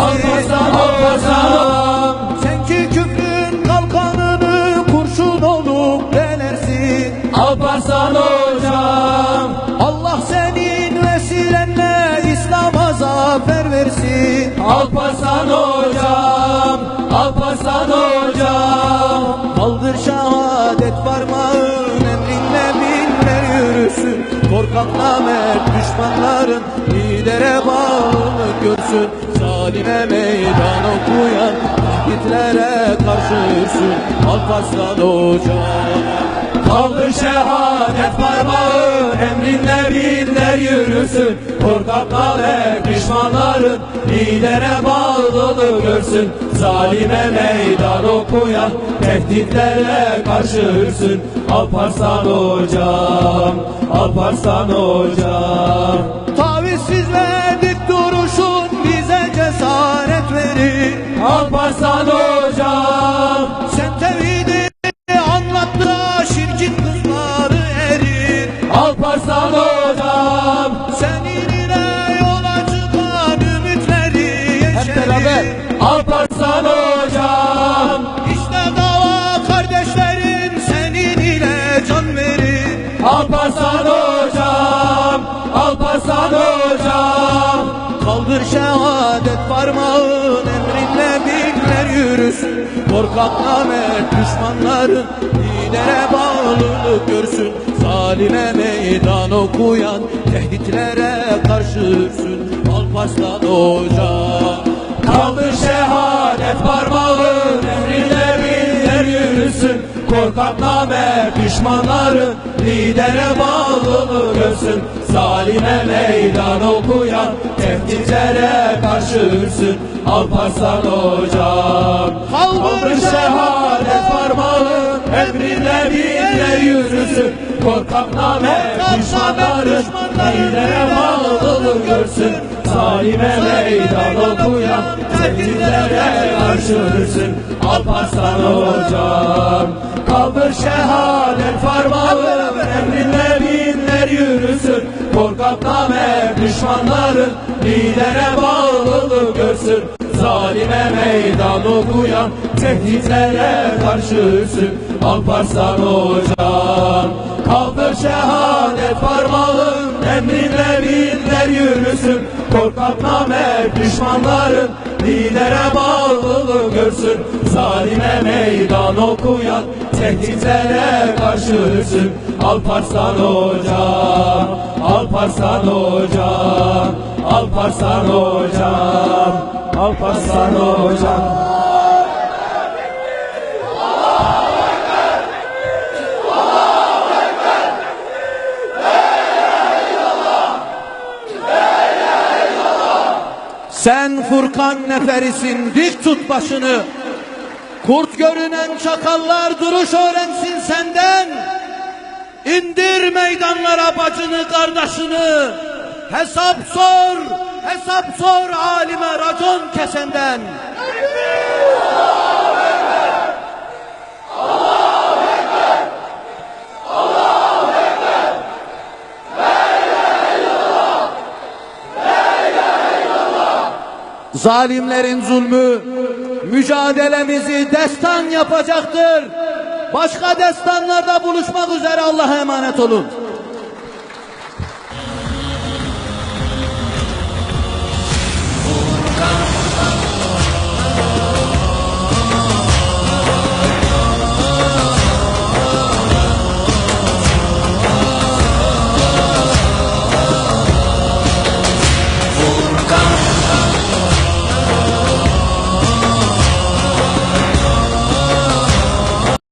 Alparslan Alparslan Sen ki küfrün kalkanını kurşun olup delersin. Alparslan hocam Allah senin vesilenle İslam'a zafer versin Alparslan hocam Alparslan hocam Kaldır şehadet parmağın emrinle binler yürüsün. Korkak namert düşmanların lidere bağlılık görsün Zalime meydan okuyan tahditlere karşı ürsün Alparslan Hoca. Kaldır şehadet parmağı Emrinle binler yürüsün. Korkak nalet düşmanların Lidere bağlılığı görsün. Zalime meydan okuyan Tehditlere karşı ürsün Alparslan hocam Alparslan hocam Alparslan şehadet parmağın emrinle binler yürüsün. Korkak namert düşmanların lidere bağlılık görsün. Zalime meydan okuyan tehditlere karşı ürsün. Alparslan Hoca Kaldır şehadet parmağın Emrinle binler yürüsün. Korkak namer düşmanların Lidere bağlılığı görsün. Zalime meydan okuyan Tehditlere karşı ürsün. Alparslan hocam Kaldır şehadet parmağın Emrinle binler yürüsün. Korkak namer düşmanların Lidere bağlılığı görsün. Zalime meydan okuyan Tehditlere karşı ürsün. Alparslan hocam Kaldır şehadet parmağı Emrinle yürüsün Korkak namer düşmanların Lidere bağlılığı görsün. Zalime meydan okuyan Tehditlere karşı ürsün Alparslan hocam Kaldır şehadet parmağın Emrinle binler yürüsün. Korkak namer düşmanların Lidere bağlılığı görsün Zalime meydan okuyan Tehditlere karşı ürsün Alparslan hocam Alparslan hocam Alparslan hocam Alparslan hocam Sen Furkan neferisin dik tut başını. Kurt görünen çakallar duruş öğrensin senden. İndir meydanlara bacını kardeşini. Hesap sor, hesap sor alime racon kesenden Zalimlerin zulmü mücadelemizi destan yapacaktır. Başka destanlarda buluşmak üzere Allah'a emanet olun.